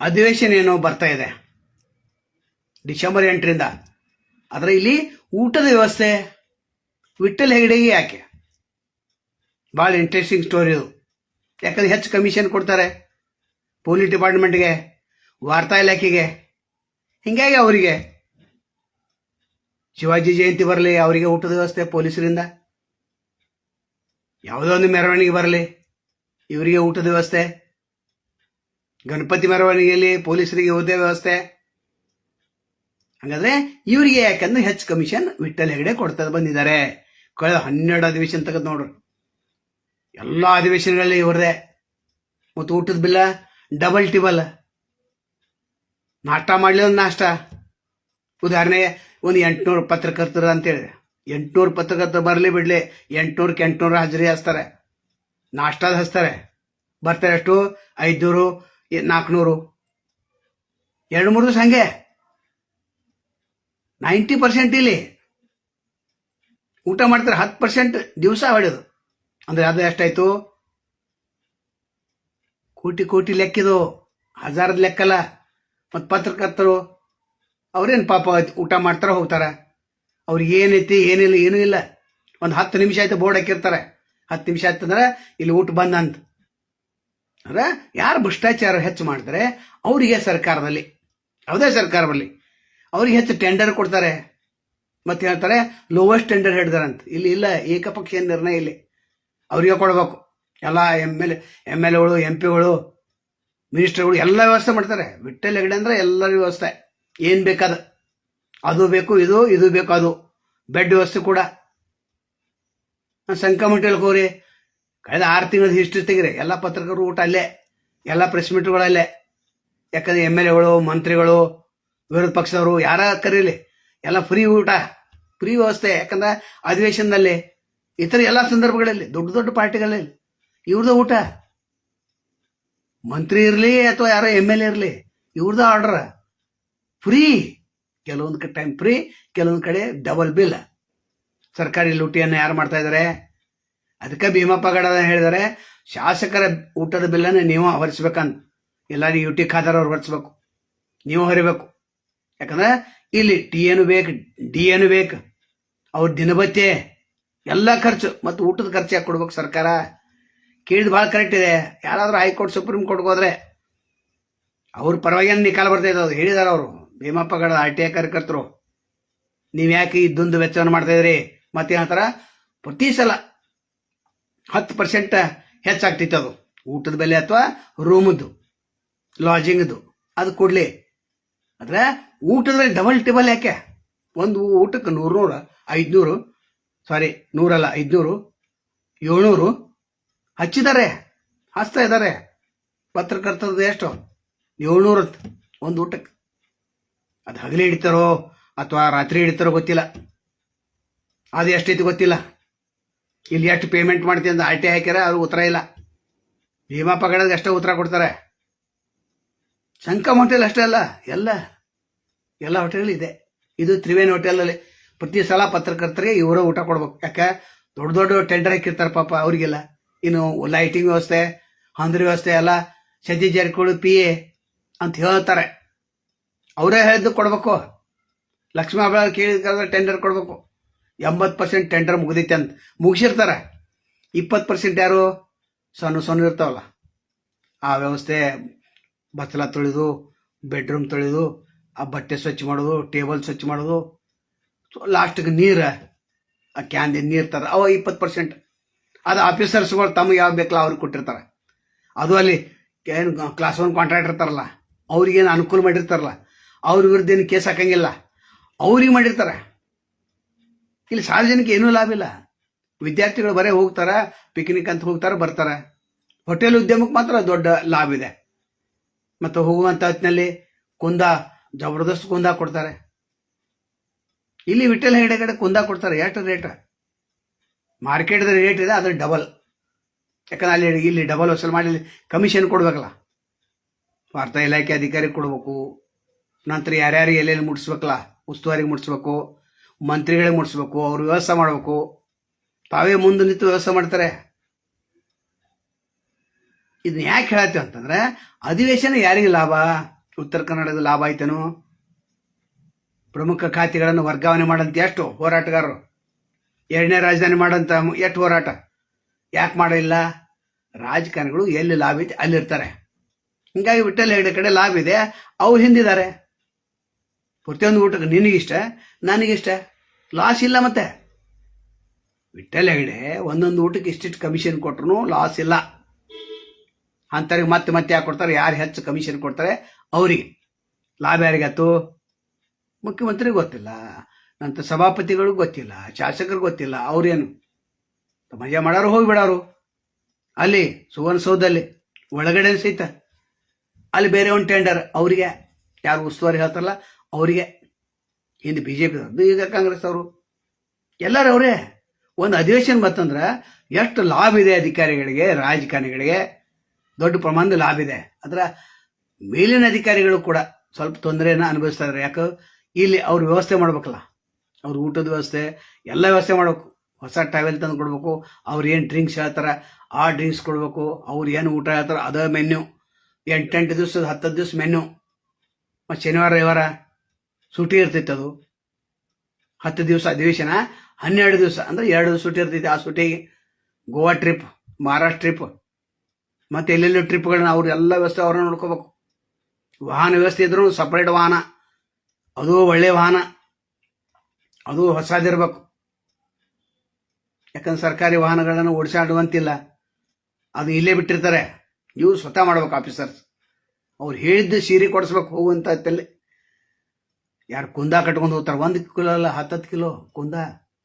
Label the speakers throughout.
Speaker 1: ಅಧಿವೇಶನ ಏನೋ ಬರ್ತಾ ಇದೆ. ಡಿಸೆಂಬರ್ ಎಂಟರಿಂದ. ಆದರೆ ಇಲ್ಲಿ ಊಟದ ವ್ಯವಸ್ಥೆ ವಿಠಲ್ ಹೆಗಡೆಗೆ ಯಾಕೆ? ಭಾಳ ಇಂಟ್ರೆಸ್ಟಿಂಗ್ ಸ್ಟೋರಿ ಇದು ಯಾಕಂದ್ರೆ ಹೆಚ್ಚು ಕಮಿಷನ್ ಕೊಡ್ತಾರೆ. ಪೊಲೀಸ್ ಡಿಪಾರ್ಟ್ಮೆಂಟ್ಗೆ ವಾರ್ತಾ ಇಲಾಖೆಗೆ, ಹಿಂಗಾಗಿ ಅವರಿಗೆ. ಶಿವಾಜಿ ಜಯಂತಿ ಬರಲಿ, ಅವರಿಗೆ ಊಟದ ವ್ಯವಸ್ಥೆ ಪೊಲೀಸರಿಂದ. ಯಾವುದೋ ಒಂದು ಮೆರವಣಿಗೆ ಬರಲಿ, ಇವರಿಗೆ ಊಟದ ವ್ಯವಸ್ಥೆ. ಗಣಪತಿ ಮೆರವಣಿಗೆಯಲ್ಲಿ ಪೊಲೀಸರಿಗೆ ಊಟದ ವ್ಯವಸ್ಥೆ. ಹಾಗಾದ್ರೆ ಇವರಿಗೆ ಯಾಕಂದ್ರೆ ಹೆಚ್ಚು ಕಮಿಷನ್ ವಿಠಲ್ ಹೆಗಡೆ ಕೊಡ್ತಾ ಬಂದಿದ್ದಾರೆ. ಕಳೆದ ಹನ್ನೆರಡು ಅಧಿವೇಶನ ತೆಗೆದು ನೋಡ್ರಿ. ಎಲ್ಲ ಅಧಿವೇಶನಗಳಲ್ಲಿ ಇವ್ರದೇ. ಮತ್ತು ಊಟದ ಬಿಲ್ಲ ಡಬಲ್ ಟಿಬಲ್ ನಾಷ್ಟ ಮಾಡಲಿ ಒಂದು ನಾಷ್ಟ. ಉದಾಹರಣೆಗೆ ಒಂದು ಎಂಟುನೂರು ಪತ್ರಕರ್ತರು ಅಂತೇಳಿ ಎಂಟುನೂರು ಪತ್ರಕರ್ತರು ಬರಲಿ ಬಿಡಲಿ. ಎಂಟುನೂರಕ್ಕೆ ಎಂಟುನೂರು ಹಾಜರಿ ಹಚ್ತಾರೆ. ನಾಷ್ಟಾದ ಹಚ್ತಾರೆ. ಬರ್ತಾರೆ ಅಷ್ಟು ಐದುನೂರು ನಾಲ್ಕುನೂರು ಎರಡು ಮೂರು ದಿವಸ ಹಂಗೆ ನೈಂಟಿ ಪರ್ಸೆಂಟ್ ಇಲ್ಲಿ. ಊಟ ಮಾಡ್ತಾರೆ ಹತ್ತು ಪರ್ಸೆಂಟ್ ದಿವಸ ಹೊಡೆಯೋದು ಅಂದರೆ ಅದು ಎಷ್ಟಾಯಿತು? ಕೋಟಿ ಕೋಟಿ ಲೆಕ್ಕಿದು. ಹಜಾರದ ಲೆಕ್ಕಲ್ಲ. ಮತ್ತು ಪತ್ರಕರ್ತರು, ಅವ್ರೇನು ಪಾಪ ಊಟ ಮಾಡ್ತಾರೆ ಹೋಗ್ತಾರೆ? ಅವ್ರಿಗೆ ಏನೈತಿ, ಏನಿಲ್ಲ, ಏನೂ ಇಲ್ಲ. ಒಂದು ಹತ್ತು ನಿಮಿಷ ಆಯ್ತು ಬೋರ್ಡ್ ಹಾಕಿರ್ತಾರೆ. ಹತ್ತು ನಿಮಿಷ ಆಯ್ತಂದ್ರೆ ಇಲ್ಲಿ ಊಟ ಬಂದ ಅಂತ. ಅಂದ್ರೆ ಯಾರು ಭ್ರಷ್ಟಾಚಾರ ಹೆಚ್ಚು ಮಾಡ್ತಾರೆ ಅವರಿಗೆ ಸರ್ಕಾರದಲ್ಲಿ, ಯಾವುದೇ ಸರ್ಕಾರ ಬರಲಿ ಅವ್ರಿಗೆ ಹೆಚ್ಚು ಟೆಂಡರ್ ಕೊಡ್ತಾರೆ. ಮತ್ತೆ ಹೇಳ್ತಾರೆ? ಲೋವೆಸ್ಟ್ ಟೆಂಡರ್ ಹಿಡ್ದಾರಂತ. ಇಲ್ಲಿ ಇಲ್ಲ, ಏಕಪಕ್ಷೀಯ ನಿರ್ಣಯ ಇಲ್ಲಿ. ಅವರಿಗೆ ಕೊಡಬೇಕು. ಎಲ್ಲ ಎಂ ಎಲ್ ಎಂ ಎಲ್ ಎಗಳು, ಎಂ ಪಿಗಳು, ಮಿನಿಸ್ಟರ್ಗಳು ಎಲ್ಲ ವ್ಯವಸ್ಥೆ ಮಾಡ್ತಾರೆ. ವಿಠಲ್ ಹೆಗಡೆ ಅಂದ್ರೆ ಎಲ್ಲರ ವ್ಯವಸ್ಥೆ. ಏನು ಬೇಕಾದ? ಅದು ಬೇಕು, ಇದು ಇದು ಬೇಕು, ಅದು. ಬೆಡ್ ವ್ಯವಸ್ಥೆ ಕೂಡ. ಸಂಕಮಟಲ್ ಕಳೆದ ಆರು ತಿಂಗಳ ಹಿಸ್ಟ್ರಿ ತೆಗಿರಿ ಎಲ್ಲ ಪತ್ರಕರ್ತರು ಊಟ ಅಲ್ಲೇ, ಎಲ್ಲ ಪ್ರೆಸ್ ಮೀಟ್ಗಳಲ್ಲೇ ಯಾಕಂದ್ರೆ ಎಂ ಎಲ್ ಎಗಳು ಮಂತ್ರಿಗಳು, ವಿರೋಧ ಪಕ್ಷದವರು, ಯಾರ ಕರೀಲಿ? ಎಲ್ಲ ಫ್ರೀ ಊಟ ಫ್ರೀ ವ್ಯವಸ್ಥೆ. ಯಾಕಂದ್ರೆ ಅಧಿವೇಶನದಲ್ಲಿ ಇತರ ಎಲ್ಲ ಸಂದರ್ಭಗಳಲ್ಲಿ, ದೊಡ್ಡ ದೊಡ್ಡ ಪಾರ್ಟಿಗಳಲ್ಲಿ ಇವ್ರದ್ದು ಊಟ. ಮಂತ್ರಿ ಇರಲಿ ಅಥವಾ ಯಾರೋ ಎಂ ಎಲ್ ಎ ಇರಲಿ ಇವ್ರದ್ದು ಆರ್ಡರ್ ಫ್ರೀ ಕೆಲವೊಂದು ಟೈಮ್ ಫ್ರೀ ಕೆಲವೊಂದು ಕಡೆ ಡಬಲ್ ಬಿಲ್ ಸರ್ಕಾರಿ ಲೂಟಿಯನ್ನು ಯಾರು ಮಾಡ್ತಾ ಇದ್ದಾರೆ ಅದಕ್ಕೆ ಭೀಮಪ್ಪ ಗಡ ಹೇಳಿದರೆ, ಶಾಸಕರ ಊಟದ ಬಿಲ್ಲನ್ನು ನೀವು ಹೊರಿಸ್ಬೇಕಂತ ಎಲ್ಲರಿಗೂ ಯು ಟಿ ಖಾತಾರ ಅವ್ರು ಹೊರಿಸ್ಬೇಕು. ನೀವು ಹೊರಿಬೇಕು. ಯಾಕಂದ್ರೆ ಇಲ್ಲಿ ಟಿ ಏನು ಬೇಕು, ಡಿ ಏನು ಬೇಕು, ಅವ್ರ ದಿನಭತ್ಯೆ ಎಲ್ಲ ಖರ್ಚು ಮತ್ತು ಊಟದ ಖರ್ಚು ಯಾಕೆ ಕೊಡ್ಬೇಕು ಸರ್ಕಾರ? ಕೇಳಿದ್ ಭಾಳ ಕರೆಕ್ಟ್ ಇದೆ. ಯಾರಾದರೂ ಹೈಕೋರ್ಟ್ ಸುಪ್ರೀಂ ಕೋರ್ಟ್ಗೆ ಹೋದ್ರೆ ಅವ್ರ ಪರವಾಗಿ ನಿಕಾಲ ಬರ್ತಾ ಅದು ಹೇಳಿದಾರೆ ಅವರು. ಭೀಮಪ್ಪಗಳ ಆರ್ ಟಿ ಐ ಕಾರ್ಯಕರ್ತರು. ನೀವು ಯಾಕೆ ಇದ್ದೊಂದು ವೆಚ್ಚವನ್ನು ಮಾಡ್ತಾ ಇದ್ರಿ ಮತ್ತೆ ಹೇಳ್ತಾರ ಪ್ರತಿ ಸಲ ಹತ್ತು ಪರ್ಸೆಂಟ್ ಹೆಚ್ಚಾಗ್ತಿತ್ತು ಅದು. ಊಟದ ಬೆಲೆ ಅಥವಾ ರೂಮದ್ದು ಲಾಜಿಂಗ್ದು ಅದು ಕೊಡಲಿ. ಆದರೆ ಊಟದಲ್ಲಿ ಡಬಲ್ ಟೇಬಲ್ ಯಾಕೆ? ಒಂದು ಊಟಕ್ಕೆ ನೂರು ನೂರು, ಐದುನೂರು ಸಾರಿ ನೂರಲ್ಲ, ಐದುನೂರು, ಏಳ್ನೂರು ಹಚ್ಚಿದ್ದಾರೆ. ಹಚ್ತಾ ಇದ್ದಾರೆ. ಪತ್ರಕರ್ತದ ಎಷ್ಟು? ಏಳ್ನೂರು ಒಂದು ಊಟಕ್ಕೆ. ಅದು ಹಗಲಿ ಹಿಡಿತಾರೋ ಅಥವಾ ರಾತ್ರಿ ಹಿಡಿತಾರೋ ಗೊತ್ತಿಲ್ಲ. ಅದು ಎಷ್ಟೈತಿ ಗೊತ್ತಿಲ್ಲ. ಇಲ್ಲಿ ಎಷ್ಟು ಪೇಮೆಂಟ್ ಮಾಡ್ತೀವಿ ಅಂತ ಆರ್ ಟಿ ಹಾಕ್ಯಾರ, ಅದು ಉತ್ತರ ಇಲ್ಲ. ಭೀಮಾ ಪಗಡದ ಅಷ್ಟೇ ಉತ್ತರ ಕೊಡ್ತಾರೆ. ಶಂಕಮ್ ಹೋಟೆಲ್ ಅಷ್ಟೇ ಅಲ್ಲ, ಎಲ್ಲ ಎಲ್ಲ ಹೋಟೆಲ್ ಇದೆ ಇದು ತ್ರಿವೇಣಿ ಹೋಟೆಲಲ್ಲಿ ಪ್ರತಿ ಸಲ ಪತ್ರಕರ್ತರಿಗೆ ಇವರೇ ಊಟ ಕೊಡ್ಬೇಕು. ಯಾಕೆ? ದೊಡ್ಡ ದೊಡ್ಡ ಟೆಂಡರ್ ಹಾಕಿರ್ತಾರೆ ಪಾಪ ಅವರಿಗೆಲ್ಲ. ಇನ್ನು ಲೈಟಿಂಗ್ ವ್ಯವಸ್ಥೆ, ಹಂದ್ರ ವ್ಯವಸ್ಥೆ ಎಲ್ಲ, ಸಜ್ಜಿ ಜಾರಕಿಹೊಳಿ ಪಿ ಎ ಅಂತ ಹೇಳ್ತಾರೆ. ಅವರೇ ಹೇಳಿದ್ದು ಕೊಡಬೇಕು. ಲಕ್ಷ್ಮೀ ಹಬ್ಬ ಕೇಳಿದ ಟೆಂಡರ್ ಕೊಡಬೇಕು. ಎಂಬತ್ತು ಪರ್ಸೆಂಟ್ ಟೆಂಡರ್ ಮುಗಿದೈತೆ ಅಂತ. ಮುಗಿಸಿರ್ತಾರೆ. ಇಪ್ಪತ್ತು ಪರ್ಸೆಂಟ್ ಯಾರು? ಸಣ್ಣ ಸಣ್ಣ ಇರ್ತಾವಲ್ಲ. ಆ ವ್ಯವಸ್ಥೆ ಬಚ್ಚಲ ತೊಳೆದು ಬೆಡ್ರೂಮ್ ತೊಳೆದು, ಆ ಬಟ್ಟೆ ಸ್ವಚ್ಛ ಮಾಡೋದು ಟೇಬಲ್ ಸ್ವಚ್ಛ ಮಾಡೋದು. ಲಾಸ್ಟ್ಗೆ ನೀರು. ಆ ಕ್ಯಾನ್ದಿಂದ ನೀರು ತರ ಅವ ಇಪ್ಪತ್ತು ಪರ್ಸೆಂಟ್ ಅದು ಆಫೀಸರ್ಸ್ಗಳು ತಮಗೆ ಯಾವ ಬೇಕಲ್ಲ ಅವ್ರಿಗೆ ಕೊಟ್ಟಿರ್ತಾರೆ. ಅದು ಅಲ್ಲಿ ಏನು ಕ್ಲಾಸ್ ಒನ್ ಕಾಂಟ್ರಾಕ್ಟ್ ಇರ್ತಾರಲ್ಲ, ಅವ್ರಿಗೇನು ಅನುಕೂಲ ಮಾಡಿರ್ತಾರಲ್ಲ, ಅವ್ರ ವಿರುದ್ಧ ಏನು ಕೇಸ್ ಹಾಕಂಗಿಲ್ಲ. ಅವ್ರಿಗೆ ಮಾಡಿರ್ತಾರೆ. ಇಲ್ಲಿ ಸಾರ್ವಜನಿಕ ಏನೂ ಲಾಭ ಇಲ್ಲ. ವಿದ್ಯಾರ್ಥಿಗಳು ಬರೇ ಹೋಗ್ತಾರ ಪಿಕ್ನಿಕ್ ಅಂತ ಹೋಗ್ತಾರ, ಬರ್ತಾರ. ಹೋಟೆಲ್ ಉದ್ಯಮಕ್ಕೆ ಮಾತ್ರ ದೊಡ್ಡ ಲಾಭ ಇದೆ. ಮತ್ತು ಹೋಗುವಂಥ ಹೊತ್ತಿನಲ್ಲಿ ಕುಂದ, ಜಬರ್ದಸ್ತ್ ಕುಂದ ಕೊಡ್ತಾರೆ. ಇಲ್ಲಿ ವಿಠಲ್ ಹೆಗಡೆ ಕಡೆ ಕುಂದ ಕೊಡ್ತಾರೆ, ಎಷ್ಟು ರೇಟ್? ಮಾರ್ಕೆಟ್ದ ರೇಟ್ ಇದೆ ಅದ್ರ ಡಬಲ್ ಯಾಕಂದ್ರೆ ಅಲ್ಲಿ ಇಲ್ಲಿ ಡಬಲ್ ವಸೂಲು ಮಾಡಿ ಕಮಿಷನ್ ಕೊಡ್ಬೇಕಲ್ಲ. ವಾರ್ತಾ ಇಲಾಖೆ ಅಧಿಕಾರಿ ಕೊಡ್ಬೇಕು. ನಂತರ ಯಾರ್ಯಾರು ಎಲ್ಲೆಲ್ಲಿ ಮುಟ್ಸ್ಬೇಕಲ್ಲ, ಉಸ್ತುವಾರಿಗೆ ಮುಟ್ಸ್ಬೇಕು. ಮಂತ್ರಿಗಳಿಗೆ ಮುಟ್ಸ್ಬೇಕು, ಅವ್ರು ವ್ಯವಸ್ಥೆ ಮಾಡಬೇಕು. ತಾವೇ ಮುಂದೆ ನಿಂತು ವ್ಯವಸ್ಥೆ ಮಾಡ್ತಾರೆ. ಇದನ್ನ ಯಾಕೆ ಹೇಳತ್ತೀವಿ ಅಂತಂದ್ರೆ, ಅಧಿವೇಶನ ಯಾರಿಗೆ ಲಾಭ? ಉತ್ತರ ಕನ್ನಡದ ಲಾಭ ಆಯ್ತೇನು? ಪ್ರಮುಖ ಖಾತೆಗಳನ್ನು ವರ್ಗಾವಣೆ ಮಾಡಂತ ಎಷ್ಟು ಹೋರಾಟಗಾರರು? ಎರಡನೇ ರಾಜಧಾನಿ ಮಾಡಂತ ಎಷ್ಟು ಹೋರಾಟ? ಯಾಕೆ ಮಾಡಲಿಲ್ಲ ರಾಜಕಾರಣಿಗಳು ಎಲ್ಲಿ ಲಾಭ ಐತೆ? ಅಲ್ಲಿರ್ತಾರೆ. ಹಿಂಗಾಗಿ ವಿಠಲ್ ಹೆಗಡೆ ಕಡೆ ಲಾಭ ಇದೆ. ಅವ್ರು ಹಿಂದಿದ್ದಾರೆ. ಪ್ರತಿಯೊಂದು ಊಟಕ್ಕೆ ನಿನಗಿಷ್ಟ, ನನಗಿಷ್ಟ. ಲಾಸ್ ಇಲ್ಲ ಮತ್ತೆ. ವಿಠಲ್ ಹೆಗಡೆ ಒಂದೊಂದು ಊಟಕ್ಕೆ ಇಷ್ಟಿಷ್ಟು ಕಮಿಷನ್ ಕೊಟ್ರು ಲಾಸ್ ಇಲ್ಲ. ಅಂಥವ್ರಿಗೆ ಮತ್ತೆ ಮತ್ತೆ ಯಾಕೆ ಕೊಡ್ತಾರೆ? ಯಾರು ಹೆಚ್ಚು ಕಮಿಷನ್ ಕೊಡ್ತಾರೆ? ಅವರಿಗೆ. ಲಾಭ ಯಾರಿಗಾತು ಮುಖ್ಯಮಂತ್ರಿಗೆ ಗೊತ್ತಿಲ್ಲ. ನಂತರ ಸಭಾಪತಿಗಳಿಗೂ ಗೊತ್ತಿಲ್ಲ. ಶಾಸಕರು ಗೊತ್ತಿಲ್ಲ. ಅವ್ರೇನು? ಮಜಾ ಮಾಡೋರು ಹೋಗಿಬಿಡೋರು. ಅಲ್ಲಿ, ಸುವರ್ಣಸೌಧದಲ್ಲಿ ಒಳಗಡೆ ಸಹಿತ. ಅಲ್ಲಿ ಬೇರೆ ಒಂದು ಟೆಂಡರ್ ಅವರಿಗೆ. ಯಾರು ಉಸ್ತುವಾರಿ ಹೇಳ್ತಾರಲ್ಲ ಅವರಿಗೆ, ಹಿಂದೆ ಬಿ ಜೆ ಪಿ ಈಗ ಕಾಂಗ್ರೆಸ್ ಅವರು. ಎಲ್ಲರೂ ಅವರೇ. ಒಂದು ಅಧಿವೇಶನ ಬಂತಂದ್ರೆ ಎಷ್ಟು ಲಾಭ ಇದೆ ಅಧಿಕಾರಿಗಳಿಗೆ, ರಾಜಕಾರಣಿಗಳಿಗೆ? ದೊಡ್ಡ ಪ್ರಮಾಣದ ಲಾಭ ಇದೆ. ಅದರ ಮೇಲಿನ ಅಧಿಕಾರಿಗಳು ಕೂಡ ಸ್ವಲ್ಪ ತೊಂದರೆಯನ್ನು ಅನುಭವಿಸ್ತಾ ಇದ್ದಾರೆ ಯಾಕೆ ಇಲ್ಲಿ ಅವ್ರು ವ್ಯವಸ್ಥೆ ಮಾಡ್ಬೇಕಲ್ಲ. ಅವ್ರ ಊಟದ ವ್ಯವಸ್ಥೆ, ಎಲ್ಲ ವ್ಯವಸ್ಥೆ ಮಾಡಬೇಕು. ಹೊಸ ಟ್ರಾವೆಲ್ ತಂದು ಕೊಡ್ಬೇಕು. ಅವ್ರು ಏನು ಡ್ರಿಂಕ್ಸ್ ಹೇಳ್ತಾರೆ, ಆ ಡ್ರಿಂಕ್ಸ್ ಕೊಡಬೇಕು. ಅವ್ರು ಏನು ಊಟ ಹೇಳ್ತಾರೆ, ಅದೇ ಮೆನ್ಯು ಎಂಟೆಂಟು ದಿವಸ ಹತ್ತು ದಿವಸ ಮೆನ್ಯು ಮತ್ತು ಶನಿವಾರ, ರವಿವಾರ ಸೂಟಿ ಇರ್ತೈತೆ ಅದು. ಹತ್ತು ದಿವಸ ಅಧಿವೇಶನ, ಹನ್ನೆರಡು ದಿವಸ, ಅಂದ್ರೆ ಎರಡು ಸೂಟಿ ಇರ್ತೈತಿ ಆ ಸೂಟಿಗೆ ಗೋವಾ ಟ್ರಿಪ್, ಮಹಾರಾಷ್ಟ್ರ ಟ್ರಿಪ್, ಮತ್ತು ಎಲ್ಲೆಲ್ಲೋ ಟ್ರಿಪ್ಗಳನ್ನ ಅವ್ರು ಎಲ್ಲ ವ್ಯವಸ್ಥೆ ಅವ್ರನ್ನ ನೋಡ್ಕೋಬೇಕು. ವಾಹನ ವ್ಯವಸ್ಥೆ ಇದ್ರೂ ಸಪ್ರೇಟ್ ವಾಹನ. ಅದು ಒಳ್ಳೆ ವಾಹನ. ಅದು ಹೊಸದಿರ್ಬೇಕು. ಯಾಕಂದ್ರೆ ಸರ್ಕಾರಿ ವಾಹನಗಳನ್ನು ಓಡಿಸಾಡುವಂತಿಲ್ಲ. ಅದು ಇಲ್ಲೇ ಬಿಟ್ಟಿರ್ತಾರೆ. ಇವು ಸ್ವತಃ ಮಾಡ್ಬೇಕು ಆಫೀಸರ್ಸ್ ಅವ್ರು ಹೇಳಿದ್ದು ಸೀರೆ ಕೊಡಿಸ್ಬೇಕು ಹೋಗುವಂತ ಹೊತ್ತಲ್ಲಿ ಯಾರು ಕುಂದ ಕಟ್ಕೊಂಡು ಹೋಗ್ತಾರೆ? ಒಂದು ಕಿಲೋ ಅಲ್ಲ, ಹತ್ತತ್ತು ಕಿಲೋ ಕುಂದ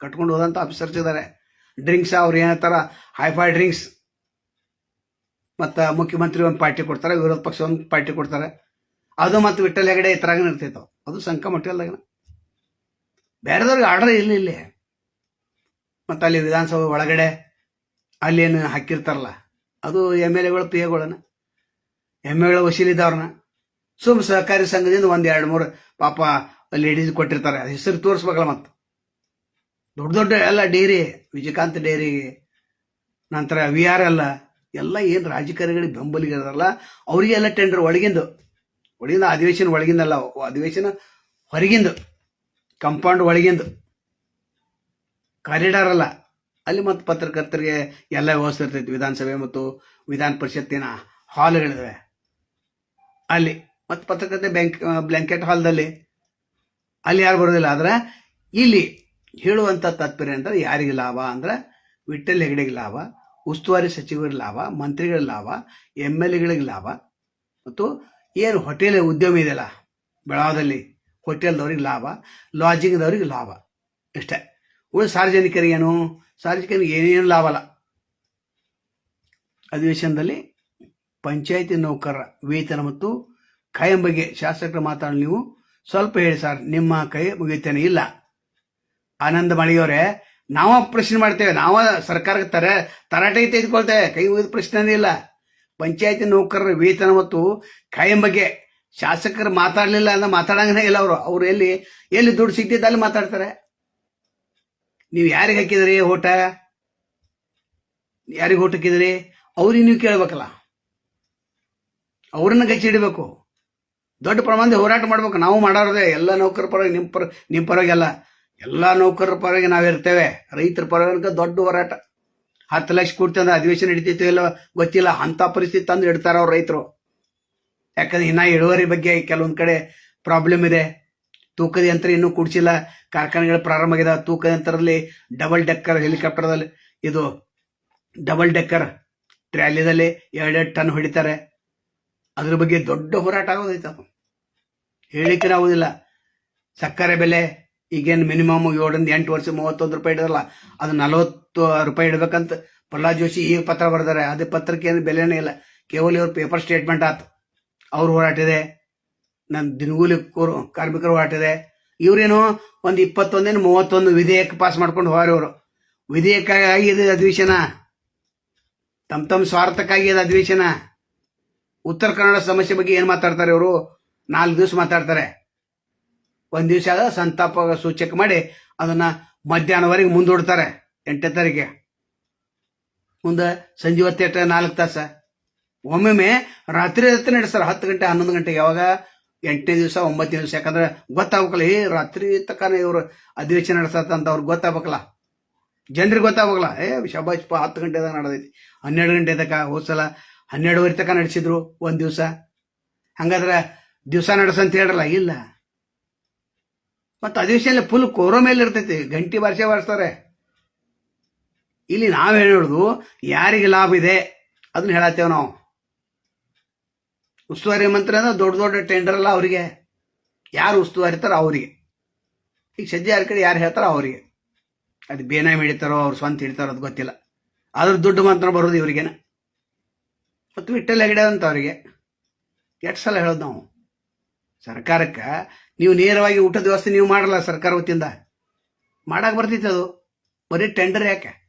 Speaker 1: ಕಟ್ಕೊಂಡು ಹೋದಂಥ ಆಫೀಸರ್ಸ್ ಇದ್ದಾರೆ ಡ್ರಿಂಕ್ಸ್ ಅವ್ರು ಏನಂತಾರ? ಹೈಫೈ ಡ್ರಿಂಕ್ಸ್ ಮತ್ತು ಮುಖ್ಯಮಂತ್ರಿ ಒಂದು ಪಾರ್ಟಿ ಕೊಡ್ತಾರೆ, ವಿರೋಧ ಪಕ್ಷ ಒಂದು ಪಾರ್ಟಿ ಕೊಡ್ತಾರೆ. ಅದು ಮತ್ತು ವಿಠಲ್ ಹೆಗಡೆ ಈ ಥರಾಗನ ಇರ್ತೈತೆ? ಅದು ಸಂಕ ಮಟ್ಟಿಲ್ದಾಗನ ಬೇರೆದವ್ರಿಗೆ ಆರ್ಡರ್ ಇಲ್ಲ ಇಲ್ಲಿ. ಮತ್ತು ಅಲ್ಲಿ ವಿಧಾನಸಭೆ ಒಳಗಡೆ ಅಲ್ಲೇನು ಹಾಕಿರ್ತಾರಲ್ಲ, ಅದು ಎಂ ಎಲ್ ಎಗಳು ಪಿ ಎಗಳನ್ನ ಎಂ ಎಗಳ ವಸೀಲಿದ್ದವ್ರನ್ನ ಸುಮ್ ಸಹಕಾರಿ ಸಂಘದಿಂದ ಒಂದು ಎರಡು ಮೂರು ಪಾಪ ಲೇಡೀಸ್ ಕೊಟ್ಟಿರ್ತಾರೆ. ಹೆಸರು ತೋರಿಸ್ಬೇಕಲ್ಲ ಮತ್ತು. ದೊಡ್ಡ ದೊಡ್ಡ ಎಲ್ಲ ಡೈರಿ ವಿಜಯಕಾಂತ್ ಡೈರಿ ನಂತರ ವಿ ಆರ್ ಎಲ್ಲ ಎಲ್ಲ ಏನು ರಾಜಕಾರಣಿಗಳಿಗೆ ಬೆಂಬಲಿಗಿರಲ್ಲ ಅವರಿಗೆಲ್ಲ ಟೆಂಡರ್ ಒಳಗಿಂದು, ಒಳಗಿಂದ ಅಧಿವೇಶನ ಒಳಗಿಂದಲ್ಲ, ಅಧಿವೇಶನ ಹೊರಗಿಂದು ಕಂಪೌಂಡ್ ಒಳಗಿಂದು. ಕಾರಿಡಾರ್ ಅಲ್ಲ, ಅಲ್ಲಿ ಮತ್ತು ಪತ್ರಕರ್ತರಿಗೆ ಎಲ್ಲ ವ್ಯವಸ್ಥೆ ಇರ್ತೈತಿ, ವಿಧಾನಸಭೆ ಮತ್ತು ವಿಧಾನ ಪರಿಷತ್ತಿನ ಹಾಲ್ಗಳಿವೆ ಅಲ್ಲಿ ಮತ್ತು ಪತ್ರಕರ್ತೆ ಬ್ಯಾಂಕ್ ಬ್ಲ್ಯಾಂಕೆಟ್ ಹಾಲ್ದಲ್ಲಿ ಅಲ್ಲಿ ಯಾರು ಬರೋದಿಲ್ಲ. ಆದ್ರೆ ಇಲ್ಲಿ ಹೇಳುವಂಥ ತಾತ್ಪರ್ಯ ಅಂದ್ರೆ ಯಾರಿಗೆ ಲಾಭ ಅಂದ್ರೆ ವಿಠಲ್ ಹೆಗಡೆಗೆ ಲಾಭ, ಉಸ್ತುವಾರಿ ಸಚಿವರಿಗೆ ಲಾಭ ಮಂತ್ರಿಗಳ ಲಾಭ ಎಂ ಎಲ್ ಎಗಳಿಗೆ ಲಾಭ. ಮತ್ತು ಏನು ಹೋಟೆಲ್ ಉದ್ಯಮ ಇದೆಯಲ್ಲ, ಬೆಳಗಾವದಲ್ಲಿ ಹೋಟೆಲ್ದವ್ರಿಗೆ ಲಾಭ ಲಾಡ್ಜಿಂಗ್ದವ್ರಿಗೆ ಲಾಭ ಇಷ್ಟೇ ಉಳಿದ ಸಾರ್ವಜನಿಕರಿಗೇನು ಸಾರ್ವಜನಿಕರಿಗೆ ಏನೇನು ಲಾಭ ಅಲ್ಲ. ಅಧಿವೇಶನದಲ್ಲಿ ಪಂಚಾಯಿತಿ ನೌಕರರ ವೇತನ ಮತ್ತು ಕಾಯಂ ಬಗ್ಗೆ ಶಾಸಕರು ಮಾತಾಡಲು ನೀವು ಸ್ವಲ್ಪ ಹೇಳಿ ಸರ್, ನಿಮ್ಮ ಕೈ ಮುಗಿತೇನೆ, ಇಲ್ಲ. ಆನಂದ ಮಳಿಯವರೇ ನಾವ ಪ್ರಶ್ನೆ ಮಾಡ್ತೇವೆ, ನಾವ ಸರ್ಕಾರಕ್ಕೆ ತರ ತರಾಟೆ ತೆಗೆದುಕೊಳ್ತೇವೆ, ಕೈ ಮುಗಿದ ಪ್ರಶ್ನೆ ಇಲ್ಲ. ಪಂಚಾಯತಿ ನೌಕರರ ವೇತನ ಮತ್ತು ಕಾಯಂ ಬಗ್ಗೆ ಶಾಸಕರು ಮಾತಾಡಲಿಲ್ಲ ಅಂದ್ರೆ ಮಾತಾಡಂಗನೇ ಇಲ್ಲ ಅವರು. ಅವ್ರು ಎಲ್ಲಿ ಎಲ್ಲಿ ದುಡ್ಡು ಸಿಗ್ತಿದ್ದ ಅಲ್ಲಿ ಮಾತಾಡ್ತಾರೆ. ನೀವು ಯಾರಿಗೆ ಹಾಕಿದ್ರಿ ಓಟ? ಯಾರಿಗೆ ಓಟ್ ಹಾಕಿದ್ರಿ? ಅವ್ರಿಗೆ ನೀವು ಕೇಳ್ಬೇಕಲ್ಲ. ಅವ್ರನ್ನ ಗಚ್ಚಿಡಬೇಕು ದೊಡ್ಡ ಪ್ರಮಾಣದ ಹೋರಾಟ ಮಾಡ್ಬೇಕು. ನಾವು ಮಾಡೋದೇ ಎಲ್ಲ ನೌಕರ ಪರವಾಗಿ ನಿಮ್ಮ ಪರ ನಿಮ್ಮ ಪರವಾಗಿ ಅಲ್ಲ ಎಲ್ಲ ನೌಕರರ ಪರವಾಗಿ ನಾವಿರ್ತೇವೆ ರೈತರ ಪರವಾಗಿ ದೊಡ್ಡ ಹೋರಾಟ. ಹತ್ತು ಲಕ್ಷ ಕೊಡ್ತೀವಿ ಅಂದ್ರೆ ಅಧಿವೇಶನ ಹಿಡಿತೈತೋ ಇಲ್ಲ ಗೊತ್ತಿಲ್ಲ. ಅಂಥ ಪರಿಸ್ಥಿತಿ ತಂದು ಇಡ್ತಾರ ಅವ್ರು ರೈತರು. ಯಾಕಂದ್ರೆ ಇನ್ನ ಇಳುವರಿ ಬಗ್ಗೆ ಕೆಲವೊಂದು ಕಡೆ ಪ್ರಾಬ್ಲಮ್ ಇದೆ. ತೂಕದ ಯಂತ್ರ ಇನ್ನೂ ಕುಡಿಸಿಲ್ಲ. ಕಾರ್ಖಾನೆಗಳು ಪ್ರಾರಂಭ ಆಗಿದೆ ತೂಕದ ಯಂತ್ರದಲ್ಲಿ ಡಬಲ್ ಡೆಕ್ಕರ್ ಹೆಲಿಕಾಪ್ಟರ್ದಲ್ಲಿ ಇದು ಡಬಲ್ ಡೆಕ್ಕರ್ ಟ್ರ್ಯಾಲಿದಲ್ಲಿ ಎರಡೆರಡು ಟನ್ ಹೊಡಿತಾರೆ. ಅದ್ರ ಬಗ್ಗೆ ದೊಡ್ಡ ಹೋರಾಟ ಆಗೋದೈತ ಅದು. ಹೇಳಿಕೆ ಆಗೋದಿಲ್ಲ. ಸಕ್ಕರೆ ಬೆಲೆ ಈಗೇನು ಮಿನಿಮಮ್ ಏಳರಿಂದ ಎಂಟು ವರ್ಷ ಮೂವತ್ತೊಂದು ರೂಪಾಯಿ ಇಡೋಲ್ಲ ಅದು ನಲವತ್ತು ರೂಪಾಯಿ ಇಡಬೇಕಂತ ಪ್ರಹ್ಲಾದ್ ಜೋಶಿ ಈಗ ಪತ್ರ ಬರೆದಾರೆ. ಅದೇ ಪತ್ರಕ್ಕೆ ಏನು ಬೆಲೆನೇ ಇಲ್ಲ. ಕೇವಲ ಇವ್ರ ಪೇಪರ್ ಸ್ಟೇಟ್ಮೆಂಟ್ ಆತು. ಅವ್ರು ಹೋರಾಟ ಇದೆ. ನನ್ನ ದಿನಗೂಲಿ ಕೂರು ಕಾರ್ಮಿಕರು ಹೋರಾಟಿದೆ ಇವ್ರೇನು ಒಂದು ಇಪ್ಪತ್ತೊಂದೇನು ಮೂವತ್ತೊಂದು ವಿಧೇಯಕ ಪಾಸ್ ಮಾಡ್ಕೊಂಡು ಹೋಗಾರ ಅವರು ವಿಧೇಯಕ ಆಗಿದೆ ಅಧಿವೇಶನ. ತಮ್ಮ ತಮ್ಮ ಸ್ವಾರ್ಥಕ್ಕಾಗಿ ಅಧಿವೇಶನ. ಉತ್ತರ ಕನ್ನಡ ಸಮಸ್ಯೆ ಬಗ್ಗೆ ಏನು ಮಾತಾಡ್ತಾರೆ ಇವರು ನಾಲ್ಕು ದಿವಸ ಮಾತಾಡ್ತಾರೆ. ಒಂದು ದಿವಸ ಸಂತಾಪ ಸೂಚಕ ಮಾಡಿ ಅದನ್ನ ಮಧ್ಯಾಹ್ನವರೆಗೆ ಮುಂದೂಡ್ತಾರೆ. ಎಂಟನೇ ತಾರೀಕಿಗೆ ಮುಂದೆ ಸಂಜೆ ಎಟ್ಟ ನಾಲ್ಕು ತಾಸ. ಒಮ್ಮೊಮ್ಮೆ ರಾತ್ರಿ ರಾತ್ರಿ ನಡೆಸ್ತಾರೆ. ಹತ್ತು ಗಂಟೆ, ಹನ್ನೊಂದು ಗಂಟೆಗೆ ಯಾವಾಗ? ಎಂಟನೇ ದಿವಸ, ಒಂಬತ್ತನೇ ದಿವಸ. ಯಾಕಂದ್ರೆ ಗೊತ್ತಾಗ್ಬೇಕಲ್ಲ, ಏ ರಾತ್ರಿ ತಕ್ಕನೇ ಇವರು ಅಧಿವೇಶನ ನಡೆಸತ್ತ ಅಂತ ಅವ್ರಿಗೆ ಗೊತ್ತಾಗ್ಬೇಕಲ್ಲ. ಜನರಿಗೆ ಗೊತ್ತಾಗಲ್ಲ ಏ ಶಬಾಜ್ಪ ಹತ್ತು ಗಂಟೆದಾಗ ನಡೆದೈತಿ. ಹನ್ನೆರಡು ಗಂಟೆ ತನಕ ಹೋದ್ಸಲ ಹನ್ನೆರಡುವರೆ ತನಕ ನಡೆಸಿದ್ರು, ಒಂದು ದಿವಸ. ಹಂಗಾದ್ರೆ ದಿವಸ ನಡೆಸಂತ ಹೇಳಲ್ಲ ಇಲ್ಲ. ಮತ್ತು ಅಧಿವೇಶನ ಫುಲ್ ಕೋರೋ ಮೇಲೆ ಇರ್ತೈತಿ, ಗಂಟಿ ಭಾಷೆ ಬಾರಿಸ್ತಾರೆ. ಇಲ್ಲಿ ನಾವು ಹೇಳೋದು, ಯಾರಿಗೆ ಲಾಭ ಇದೆ, ಅದನ್ನ ಹೇಳತ್ತೇವೆ ನಾವು. ಉಸ್ತುವಾರಿ ಮಂತ್ರಿ ಅಂದ್ರೆ ದೊಡ್ಡ ದೊಡ್ಡ ಟೆಂಡರ್ ಅಲ್ಲ ಅವರಿಗೆ. ಯಾರು ಉಸ್ತುವಾರಿ ಇರ್ತಾರೋ ಅವರಿಗೆ. ಈಗ ಸದ್ಯ ಯಾರ ಕಡೆ ಯಾರು ಹೇಳ್ತಾರೋ ಅವರಿಗೆ. ಅದು ಬೇನಾಮಿ ಹಿಡಿತಾರೋ, ಅವ್ರು ಸ್ವಂತ ಹಿಡಿತಾರೋ ಅದು ಗೊತ್ತಿಲ್ಲ. ಅದ್ರ ದುಡ್ಡು ಮಂತ್ರ ಬರೋದು ಇವರಿಗೇನ. ಮತ್ತು ವಿಠಲ್ ಹೆಗಡೆ ಅಂತ ಅವರಿಗೆ ಎಷ್ಟು ಸಲ ಹೇಳೋದು ನಾವು. ಸರ್ಕಾರಕ್ಕೆ, ನೀವು ನೇರವಾಗಿ ಊಟದ ವ್ಯವಸ್ಥೆ ನೀವು ಮಾಡಲ್ಲ ಸರ್ಕಾರ ವತಿಯಿಂದ. ಮಾಡಕ್ಕೆ ಬರ್ತೈತೆ ಅದು. ಬರೀ ಟೆಂಡರ್ ಯಾಕೆ?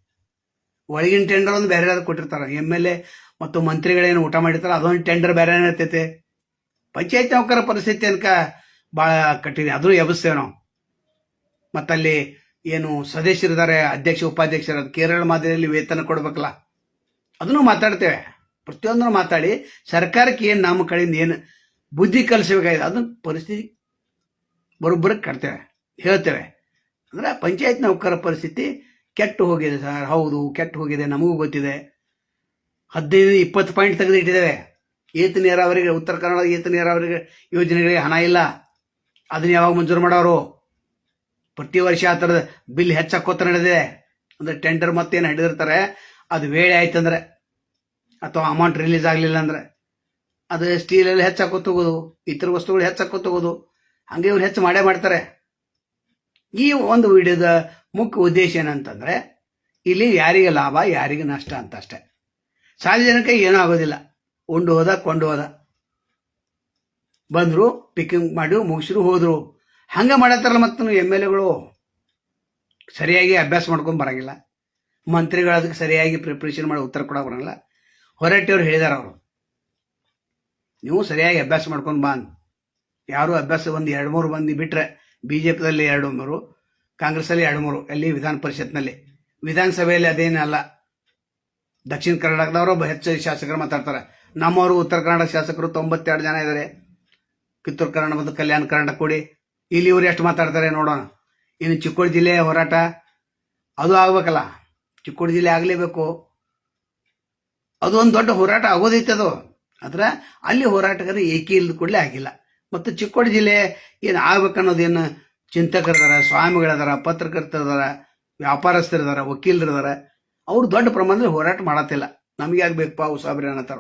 Speaker 1: ಒಳಗಿನ ಟೆಂಡರ್ ಒಂದು ಬೇರೆ ಅದು ಕೊಟ್ಟಿರ್ತಾರೆ. ಎಂ ಎಲ್ ಎ ಮತ್ತು ಮಂತ್ರಿಗಳೇನು ಊಟ ಮಾಡಿರ್ತಾರೆ, ಅದೊಂದು ಟೆಂಡರ್ ಬೇರೆ ಇರ್ತೈತೆ. ಪಂಚಾಯತ್ ನೌಕರ ಪರಿಸ್ಥಿತಿ ಅನ್ಕ ಭಾಳ ಕಠಿಣ ಅದು ಎಬ್ಸ್ತೇವೆ ನಾವು. ಮತ್ತಲ್ಲಿ ಏನು ಸದಸ್ಯರಿದ್ದಾರೆ, ಅಧ್ಯಕ್ಷ, ಉಪಾಧ್ಯಕ್ಷರು ಕೇರಳ ಮಾದರಿಯಲ್ಲಿ ವೇತನ ಕೊಡ್ಬೇಕಲ್ಲ. ಅದನ್ನು ಮಾತಾಡ್ತೇವೆ. ಪ್ರತಿಯೊಂದನ್ನು ಮಾತಾಡಿ ಸರ್ಕಾರಕ್ಕೆ ಏನು ನಮ್ಮ ಕಡೆಯಿಂದ ಏನು ಬುದ್ಧಿ ಕಲಿಸಬೇಕಾಗಿದೆ, ಅದನ್ನ ಪರಿಸ್ಥಿತಿ ಬರೋಬ್ಬರಕ್ಕೆ ಕಟ್ತೇವೆ, ಹೇಳ್ತೇವೆ. ಅಂದ್ರೆ ಪಂಚಾಯತ್ ನೌಕರ ಪರಿಸ್ಥಿತಿ ಕೆಟ್ಟು ಹೋಗಿದೆ ಸರ್. ಹೌದು, ಕೆಟ್ಟು ಹೋಗಿದೆ, ನಮಗೂ ಗೊತ್ತಿದೆ. ಹದಿನೈದು, ಇಪ್ಪತ್ತು ಪಾಯಿಂಟ್ ತೆಗೆದು ಇಟ್ಟಿದ್ದೇವೆ ಏತ ನೀರಾವರಿಗೆ, ಉತ್ತರ ಕನ್ನಡ ಏತ ನೀರಾವರಿಗೆ ಯೋಜನೆಗಳಿಗೆ ಹಣ ಇಲ್ಲ. ಅದನ್ನ ಯಾವಾಗ ಮಂಜೂರು ಮಾಡೋರು? ಪ್ರತಿ ವರ್ಷ ಆ ಥರದ ಬಿಲ್ ಹೆಚ್ಚಾಕೋತ ನಡೆದಿದೆ. ಅಂದ್ರೆ ಟೆಂಡರ್ ಮತ್ತೇನು ಹಿಡಿದಿರ್ತಾರೆ? ಅದು ವೇಳೆ ಆಯ್ತಂದ್ರೆ. ಅಥವಾ ಅಮೌಂಟ್ ರಿಲೀಸ್ ಆಗಲಿಲ್ಲ ಅಂದ್ರೆ ಅದು ಸ್ಟೀಲಲ್ಲಿ ಹೆಚ್ಚಾಕೋ ತಗೋದು ಇತರ ವಸ್ತುಗಳು ಹೆಚ್ಚಾಕೋ ತಗೋದು ಹಂಗೆ ಇವ್ರು ಹೆಚ್ಚು ಮಾಡೇ ಮಾಡ್ತಾರೆ. ಈ ಒಂದು ವಿಡಿಯೋದ ಮುಖ್ಯ ಉದ್ದೇಶ ಏನಂತಂದ್ರೆ, ಇಲ್ಲಿ ಯಾರಿಗೆ ಲಾಭ, ಯಾರಿಗೆ ನಷ್ಟ ಅಂತ ಅಷ್ಟೆ ಸಾರ್ವಜನಿಕ ಏನೂ ಆಗೋದಿಲ್ಲ. ಉಂಡು ಹೋದ, ಕೊಂಡು ಹೋದ. ಬಂದರು ಪಿಕ್ಕಿಂಗ್ ಮಾಡಿ, ಮುಗಿಸಿರು, ಹೋದರು. ಹಂಗೆ ಮಾಡತ್ತಾರಲ್ಲ ಮತ್ತು ಎಂ ಎಲ್ ಎಗಳು ಸರಿಯಾಗಿ ಅಭ್ಯಾಸ ಮಾಡ್ಕೊಂಡು ಬರಂಗಿಲ್ಲ. ಮಂತ್ರಿಗಳು ಅದಕ್ಕೆ ಸರಿಯಾಗಿ ಪ್ರಿಪ್ರೇಷನ್ ಮಾಡಿ ಉತ್ತರ ಕೊಡೋಕೆ ಬರಂಗಿಲ್ಲ. ಹೊರಟಿಯವ್ರು ಹೇಳಿದಾರ ಅವರು. ನೀವು ಸರಿಯಾಗಿ ಅಭ್ಯಾಸ ಮಾಡ್ಕೊಂಡು ಬಾ. ಯಾರು ಅಭ್ಯಾಸ ಒಂದು ಎರಡು ಮೂರು ಮಂದಿ ಬಿಟ್ಟರೆ ಬಿ ಜೆ ಪಿದಲ್ಲಿ ಎರಡು ಮೂರು, ಕಾಂಗ್ರೆಸ್ಸಲ್ಲಿ ಎರಡು ಮೂರು ಅಲ್ಲಿ ವಿಧಾನ ಪರಿಷತ್ನಲ್ಲಿ. ವಿಧಾನಸಭೆಯಲ್ಲಿ ಅದೇನಲ್ಲ ದಕ್ಷಿಣ ಕರ್ನಾಟಕದವರು ಹೆಚ್ಚು ಶಾಸಕರು ಮಾತಾಡ್ತಾರೆ. ನಮ್ಮವರು ಉತ್ತರ ಕನ್ನಡ ಶಾಸಕರು ತೊಂಬತ್ತೆರಡು ಜನ ಇದ್ದಾರೆ ಕಿತ್ತೂರು ಕನ್ನಡ ಮತ್ತು ಕಲ್ಯಾಣ ಕರ್ನಾಟಕ ಕೂಡಿ. ಇಲ್ಲಿ ಇವರು ಎಷ್ಟು ಮಾತಾಡ್ತಾರೆ ನೋಡೋಣ. ಇನ್ನು ಚಿಕ್ಕೋಡಿ ಜಿಲ್ಲೆ ಹೋರಾಟ, ಅದು ಆಗ್ಬೇಕಲ್ಲ. ಚಿಕ್ಕೋಡಿ ಜಿಲ್ಲೆ ಆಗಲೇಬೇಕು. ಅದು ಒಂದು ದೊಡ್ಡ ಹೋರಾಟ ಆಗೋದೈತೆ ಅದು. ಆದ್ರೆ ಅಲ್ಲಿ ಹೋರಾಟಗಾರ ಏಕೆ ಇಲ್ಲದ ಕೂಡಲೇ ಆಗಿಲ್ಲ. ಮತ್ತು ಚಿಕ್ಕೋಡಿ ಜಿಲ್ಲೆ ಏನು ಆಗ್ಬೇಕನ್ನೋದೇನು ಚಿಂತಕರಿದಾರ, ಸ್ವಾಮಿಗಳಿದಾರ, ಪತ್ರಕರ್ತರಿದಾರ, ವ್ಯಾಪಾರಸ್ಥರಿದಾರ, ವಕೀಲರಿದಾರ, ಅವ್ರು ದೊಡ್ಡ ಪ್ರಮಾಣದಲ್ಲಿ ಹೋರಾಟ ಮಾಡತ್ತಿಲ್ಲ. ನಮಗೆ ಆಗ್ಬೇಕಪ್ಪ ಅವು ಸಾಬ್ರಿ ಅನ್ನತ್ತಾರ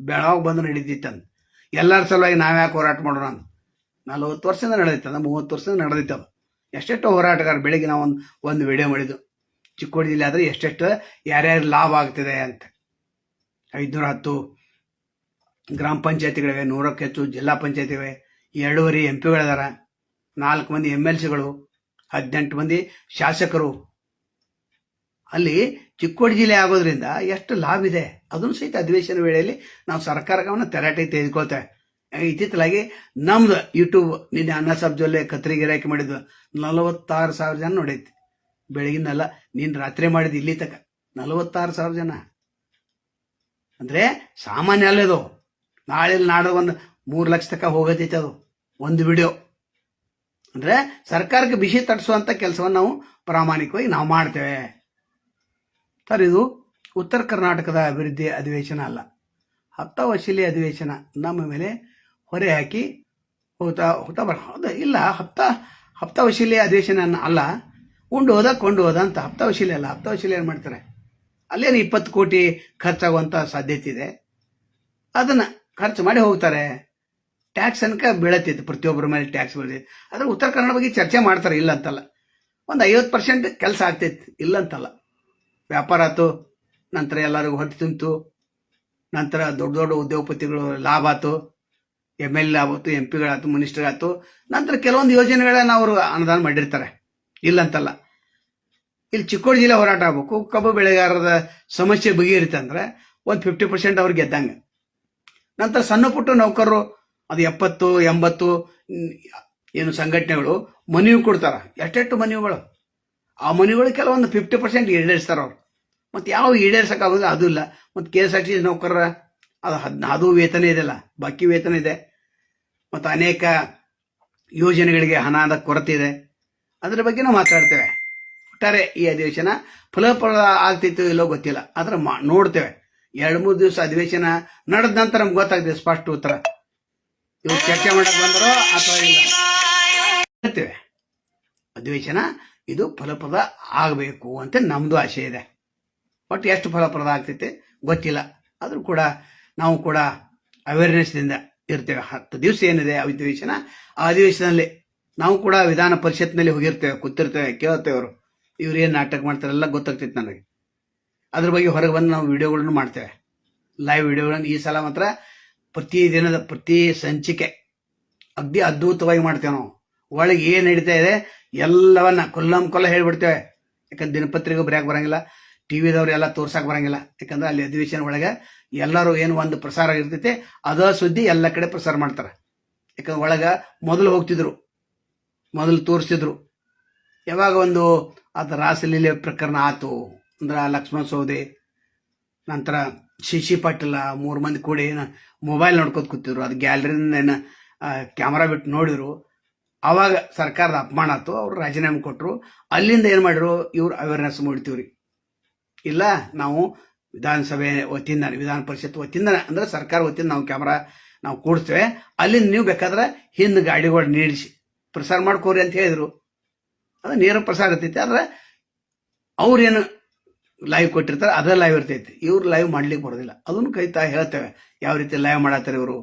Speaker 1: ಬೆಳವಾಗ ಬಂದು ನಡೀತಿತ್ತಂದು. ಎಲ್ಲರ ಸಲುವಾಗಿ ನಾವ್ಯಾಕೆ ಹೋರಾಟ ಮಾಡೋಣ ಅಂತ ನಲವತ್ತು ವರ್ಷದಿಂದ ನಡೆದಿತ್ತದ ಮೂವತ್ತು ವರ್ಷದಿಂದ ನಡೆದಿತ್ತದು ಎಷ್ಟೆಷ್ಟು ಹೋರಾಟಗಾರ ಬೆಳಿಗ್ಗೆ ನಾವು ಒಂದು ಒಂದು ವಿಡಿಯೋ ಮಾಡಿದ್ದು. ಚಿಕ್ಕೋಡಿ ಜಿಲ್ಲೆ ಆದರೆ ಎಷ್ಟೆಷ್ಟು ಯಾರ್ಯಾರು ಲಾಭ ಆಗ್ತಿದೆ ಅಂತ. ಐದುನೂರ ಹತ್ತು ಗ್ರಾಮ ಪಂಚಾಯತಿಗಳಿವೆ, ನೂರಕ್ಕೆ ಹೆಚ್ಚು ಜಿಲ್ಲಾ ಪಂಚಾಯತಿಗಳಿವೆ, ಎರಡೂವರೆ ಎಂ ಪಿಗಳಿದಾರ ನಾಲ್ಕು ಮಂದಿ ಎಂ ಎಲ್ ಸಿಗಳು ಹದಿನೆಂಟು ಮಂದಿ ಶಾಸಕರು. ಅಲ್ಲಿ ಚಿಕ್ಕೋಡಿ ಜಿಲ್ಲೆ ಆಗೋದ್ರಿಂದ ಎಷ್ಟು ಲಾಭ ಇದೆ? ಅದನ್ನು ಸಹಿತ ಅಧಿವೇಶನ ವೇಳೆಯಲ್ಲಿ ನಾವು ಸರ್ಕಾರವನ್ನು ತೆರಾಟೆಗೆ ತೆಗೆದುಕೊಳ್ತೇವೆ. ಇತ್ತಿತ್ತಲಾಗಿ ನಮ್ದು ಯೂಟ್ಯೂಬ್ ನಿನ್ನೆ ಅನ್ನ ಸಾಬ್ ಜೊಲ್ಲೆ ಕತ್ರಿ ಗಿರಾಕಿ ಮಾಡಿದ್ದು ನಲವತ್ತಾರು ಸಾವಿರ ಜನ ನೋಡೈತಿ. ಬೆಳಗಿನಲ್ಲ ನೀನು ರಾತ್ರಿ ಮಾಡಿದ್ದು ಇಲ್ಲಿ ತಕ ನಲವತ್ತಾರು ಸಾವಿರ ಜನ. ಅಂದರೆ ಸಾಮಾನ್ಯ ಅಲ್ಲ ಇದು. ನಾಳೆ ನಾಡ ಒಂದು ಮೂರು ಲಕ್ಷ ತನಕ ಹೋಗತೈತೆ ಅದು. ಒಂದು ವಿಡಿಯೋ ಅಂದರೆ ಸರ್ಕಾರಕ್ಕೆ ಬಿಸಿ ತಟ್ಟಿಸುವಂತ ಕೆಲಸವನ್ನು ನಾವು ಪ್ರಾಮಾಣಿಕವಾಗಿ ನಾವು ಮಾಡ್ತೇವೆ. ಸರ್, ಇದು ಉತ್ತರ ಕರ್ನಾಟಕದ ಅಭಿವೃದ್ಧಿ ಅಧಿವೇಶನ ಅಲ್ಲ. ಹತ್ತ ವಶೀಲಿ ಅಧಿವೇಶನ ನಮ್ಮ ಮೇಲೆ ಹೊರೆ ಹಾಕಿ ಹೋಗ್ತಾ ಹೋಗ್ತಾ ಬರ ಇಲ್ಲ ಹಪ್ತ ಹಪ್ತ ವಶೀಲಿ ಅಧಿವೇಶನ ಅಲ್ಲ. ಉಂಡು ಹೋದ ಕೊಂಡು ಹೋದ ಅಂತ. ಹಪ್ತ ವಶೀಲಿ ಅಲ್ಲ. ಹಪ್ತ ವಶೀಲಿ ಏನು ಮಾಡ್ತಾರೆ? ಅಲ್ಲೇನು ಇಪ್ಪತ್ತು ಕೋಟಿ ಖರ್ಚಾಗುವಂಥ ಸಾಧ್ಯತೆ ಇದೆ? ಅದನ್ನು ಖರ್ಚು ಮಾಡಿ ಹೋಗ್ತಾರೆ. ಟ್ಯಾಕ್ಸ್ ಅನ್ಕ ಬೀಳತ್ತಿತ್ತು, ಪ್ರತಿಯೊಬ್ಬರ ಮೇಲೆ ಟ್ಯಾಕ್ಸ್ ಬೀಳ್ತೈತೆ ಆದರೆ ಉತ್ತರ ಕನ್ನಡ ಬಗ್ಗೆ ಚರ್ಚೆ ಮಾಡ್ತಾರೆ, ಇಲ್ಲ ಅಂತಲ್ಲ. ಒಂದು ಐವತ್ತು ಪರ್ಸೆಂಟ್ ಕೆಲಸ ಆಗ್ತೈತಿ ಇಲ್ಲ ಅಂತಲ್ಲ. ವ್ಯಾಪಾರ ಆಯ್ತು ನಂತರ ಎಲ್ಲರಿಗೂ ಹೊಟ್ಟೆ ತುಂಬಿತು. ನಂತರ ದೊಡ್ಡ ದೊಡ್ಡ ಉದ್ಯೋಗಪತಿಗಳು ಲಾಭ ಆತು ಎಂ ಎಲ್ ಎ ಆಗೋತು ಎಂ ಪಿಗಳಾಯ್ತು ಮಿನಿಸ್ಟರ್ ಆಯ್ತು ನಂತರ ಕೆಲವೊಂದು ಯೋಜನೆಗಳನ್ನ ಅವರು ಅನುದಾನ ಮಾಡಿರ್ತಾರೆ, ಇಲ್ಲ ಅಂತಲ್ಲ. ಇಲ್ಲಿ ಚಿಕ್ಕೋಡಿ ಜಿಲ್ಲೆ ಹೋರಾಟ ಆಗ್ಬೇಕು. ಕಬ್ಬು ಬೆಳೆಗಾರರ ಸಮಸ್ಯೆ ಬಗೆಹರಿತ ಅಂದ್ರೆ ಒಂದು ಫಿಫ್ಟಿ ಪರ್ಸೆಂಟ್ ಅವ್ರಿಗೆ ಗೆದ್ದಂಗೆ. ನಂತರ ಸಣ್ಣ ಪುಟ್ಟ ನೌಕರರು, ಅದು ಎಪ್ಪತ್ತು, ಎಂಬತ್ತು ಏನು ಸಂಘಟನೆಗಳು ಮನವಿ ಕೊಡ್ತಾರ. ಎಷ್ಟೆಷ್ಟು ಮನವಿಗಳು? ಆ ಮನವಿಗಳು ಕೆಲವೊಂದು ಫಿಫ್ಟಿ ಪರ್ಸೆಂಟ್ ಈಡೇರಿಸ್ತಾರೆ ಅವ್ರು. ಮತ್ತು ಯಾವ ಈಡೇರ್ಸೋಕ್ಕಾಗೋದಿಲ್ಲ, ಅದು ಇಲ್ಲ. ಮತ್ತು ಕೆ ಎಸ್ ಆರ್ ಟಿ ನೌಕರರ, ಅದು ಅದು ವೇತನ ಇದೆಯಲ್ಲ, ಬಾಕಿ ವೇತನ ಇದೆ. ಮತ್ತು ಅನೇಕ ಯೋಜನೆಗಳಿಗೆ ಹಣದ ಕೊರತೆ ಇದೆ. ಅದರ ಬಗ್ಗೆ ನಾವು ಮಾತಾಡ್ತೇವೆ. ಒಟ್ಟಾರೆ ಈ ಅಧಿವೇಶನ. ಫಲಪ್ರದ ಆಗ್ತಿತ್ತು ಇಲ್ಲೋ ಗೊತ್ತಿಲ್ಲ. ಆದ್ರೆ ನೋಡ್ತೇವೆ. ಎರಡು ಮೂರು ದಿವಸ ಅಧಿವೇಶನ ನಡೆದ ನಂತರ ನಮ್ಗೆ ಗೊತ್ತಾಗ್ತದೆ ಸ್ಪಷ್ಟ ಉತ್ತರ. ಇವ್ರು ಚರ್ಚೆ ಮಾಡಕ್ ಬಂದರೋ ಅಥವಾ ಇಲ್ಲ? ಹೇಳ್ತೇವೆ. ಅಧಿವೇಶನ ಇದು ಫಲಪ್ರದ ಆಗಬೇಕು ಅಂತ ನಮ್ಮದು ಆಸೆ ಇದೆ. ಒಟ್ಟು ಎಷ್ಟು ಫಲಪ್ರದ ಆಗ್ತೈತೆ ಗೊತ್ತಿಲ್ಲ. ಆದರೂ ಕೂಡ ನಾವು ಕೂಡ ಅವೇರ್ನೆಸ್ದಿಂದ ಇರ್ತೇವೆ. ಹತ್ತು ದಿವಸ ಏನಿದೆ ಅಧಿವೇಶನ. ಆ ಅಧಿವೇಶನದಲ್ಲಿ ನಾವು ಕೂಡ ವಿಧಾನ ಪರಿಷತ್ನಲ್ಲಿ ಹೋಗಿರ್ತೇವೆ, ಕೂತಿರ್ತೇವೆ, ಕೇಳ್ತೇವೆ ಅವರು. ಇವ್ರು ಏನು ನಾಟಕ ಮಾಡ್ತಾರೆ ಎಲ್ಲ ಗೊತ್ತಾಗ್ತೈತೆ ನನಗೆ. ಅದ್ರ ಬಗ್ಗೆ ಹೊರಗೆ ಬಂದು ನಾವು ವಿಡಿಯೋಗಳನ್ನು ಮಾಡ್ತೇವೆ. ಲೈವ್ ವಿಡಿಯೋಗಳನ್ನು ಈ ಸಲ ಮಾತ್ರ ಪ್ರತಿ ದಿನದ ಪ್ರತಿ ಸಂಚಿಕೆ ಅಗ್ದಿ ಅದ್ಭುತವಾಗಿ ಮಾಡ್ತೇವೆ ನಾವು. ಒಳಗೆ ಏನು ನಡೀತಾ ಇದೆ ಎಲ್ಲವನ್ನ ಕೊಲ್ಲಂ ಕೊಲ್ಲ ಹೇಳ್ಬಿಡ್ತೇವೆ. ಯಾಕಂದ್ರೆ ದಿನಪತ್ರಿಕೆ ಬರೆಯಕ್ಕೆ ಬರಂಗಿಲ್ಲ, ಟಿ ವಿದವ್ರು ಎಲ್ಲ ತೋರ್ಸಕ್ಕೆ ಬರಂಗಿಲ್ಲ. ಯಾಕಂದ್ರೆ ಅಲ್ಲಿ ಅಧಿವೇಶನ ಒಳಗೆ ಎಲ್ಲರೂ ಏನು ಒಂದು ಪ್ರಸಾರ ಇರ್ತೈತೆ, ಅದ ಸುದ್ದಿ ಎಲ್ಲ ಕಡೆ ಪ್ರಸಾರ ಮಾಡ್ತಾರೆ. ಯಾಕಂದ್ರೆ ಒಳಗೆ ಮೊದಲು ಹೋಗ್ತಿದ್ರು, ಮೊದಲು ತೋರಿಸ್ತಿದ್ರು. ಯಾವಾಗ ಒಂದು ಆತ ರಾಸಲೀಲೆ ಪ್ರಕರಣ ಆತು. ಅಂದ್ರೆ ಲಕ್ಷ್ಮಣ ಸೌದೆ, ನಂತರ ಶಿಶಿ ಪಾಟೀಲ ಮೂರು ಮಂದಿ ಕೂಡಿ ಮೊಬೈಲ್ ನೋಡ್ಕೋತ ಕೂತಿದ್ರು. ಅದು ಗ್ಯಾಲರಿಯಿಂದ ಕ್ಯಾಮ್ರಾ ಬಿಟ್ಟು ನೋಡಿದ್ರು. ಆವಾಗ ಸರ್ಕಾರದ ಅಪಮಾನ ಆಯ್ತು ಅವ್ರು ರಾಜೀನಾಮೆ ಕೊಟ್ಟರು ಅಲ್ಲಿಂದ ಏನು ಮಾಡಿದ್ರು? ಇವ್ರು ಅವೇರ್ನೆಸ್ ಮೂಡ್ತೀವ್ರಿ. ಇಲ್ಲ, ನಾವು ವಿಧಾನಸಭೆ ವತಿಯಿಂದ, ವಿಧಾನ ಪರಿಷತ್ ವತಿಯಿಂದ, ಅಂದ್ರೆ ಸರ್ಕಾರ ವತಿಯಿಂದ ನಾವು ಕ್ಯಾಮ್ರಾ ನಾವು ಕೂಡ್ತೇವೆ ಅಲ್ಲಿಂದ ನೀವು ಬೇಕಾದ್ರೆ ಹಿಂದೆ ಗಾಡಿಗಳು ನೀಡಿಸಿ. ಪ್ರಸಾರ ಮಾಡ್ಕೋರಿ ಅಂತ ಹೇಳಿದ್ರು. ಅದು ನೇರ ಪ್ರಸಾರ ಇರ್ತೈತಿ. ಆದ್ರೆ ಅವ್ರೇನು ಲೈವ್ ಕೊಟ್ಟಿರ್ತಾರೆ, ಅದೇ ಲೈವ್ ಇರ್ತೈತಿ. ಇವ್ರು ಲೈವ್ ಮಾಡ್ಲಿಕ್ಕೆ ಬರೋದಿಲ್ಲ. ಅದನ್ನು ಕೈತಾ ಹೇಳ್ತೇವೆ. ಯಾವ ರೀತಿ ಲೈವ್ ಮಾಡತ್ತಾರೆ ಇವರು?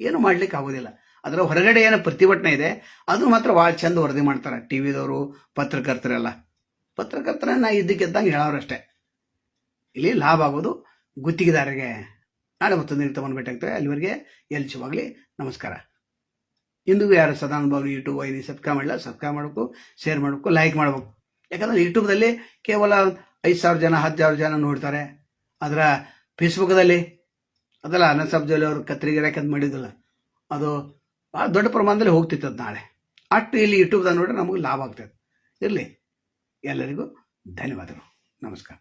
Speaker 1: ಏನು ಮಾಡ್ಲಿಕ್ಕೆ ಆಗೋದಿಲ್ಲ. ಅದರ ಹೊರಗಡೆ ಏನು ಪ್ರತಿಭಟನೆ ಇದೆ, ಅದು ಮಾತ್ರ ಭಾಳ ಚಂದ ವರದಿ ಮಾಡ್ತಾರೆ. ಟಿ ವಿದವರು, ಪತ್ರಕರ್ತರೆಲ್ಲ. ಪತ್ರಕರ್ತರ ನಾ ಇದ್ದಕ್ಕಿದ್ದಂಗೆ ಹೇಳೋರಷ್ಟೇ ಇಲ್ಲಿ ಲಾಭ ಆಗೋದು ಗುತ್ತಿಗೆದಾರರಿಗೆ. ನಾಳೆ ಮತ್ತೊಂದು ನೀರು ತಗೊಂಡು ಭೇಟಿಯಾಗ್ತೇವೆ ಅಲ್ಲಿವರೆಗೆ ಎಲ್ಲಿ ಶುಭಾಗಲಿ ನಮಸ್ಕಾರ. ಇಂದಿಗೂ ಯಾರು ಸದಾನುಭವಿ ಯೂಟ್ಯೂಬ್ ಐಡಿ ಸಬ್ಸ್ಕ್ರೈಬ್ ಮಾಡಿಲ್ಲ ಸಬ್ಸ್ಕ್ರೈಬ್ ಮಾಡಬೇಕು ಶೇರ್ ಮಾಡಬೇಕು ಲೈಕ್ ಮಾಡಬೇಕು. ಯಾಕಂದ್ರೆ ಯೂಟ್ಯೂಬ್ದಲ್ಲಿ ಕೇವಲ ಐದು ಸಾವಿರ ಜನ ಹತ್ತು ಸಾವಿರ ಜನ ನೋಡ್ತಾರೆ. ಅದರ ಫೇಸ್ಬುಕ್ದಲ್ಲಿ ಅದಲ್ಲ ಅನಸಬ್ ಸಬ್ಜಲ್ಲಿ ಅವರು ಕತ್ರಿಗೆ ಯಾಕಂತ ಮಾಡಿದ್ದಲ್ಲ, ಅದು ಭಾಳ ದೊಡ್ಡ ಪ್ರಮಾಣದಲ್ಲಿ ಹೋಗ್ತಿತ್ತು ಅದು ನಾಳೆ. ಅಷ್ಟು ಇಲ್ಲಿ ಯೂಟ್ಯೂಬ್ದಾಗ ನೋಡ್ರೆ ನಮಗೆ ಲಾಭ ಆಗ್ತದೆ. ಇರಲಿ. ಎಲ್ಲರಿಗೂ ಧನ್ಯವಾದಗಳು. ನಮಸ್ಕಾರ.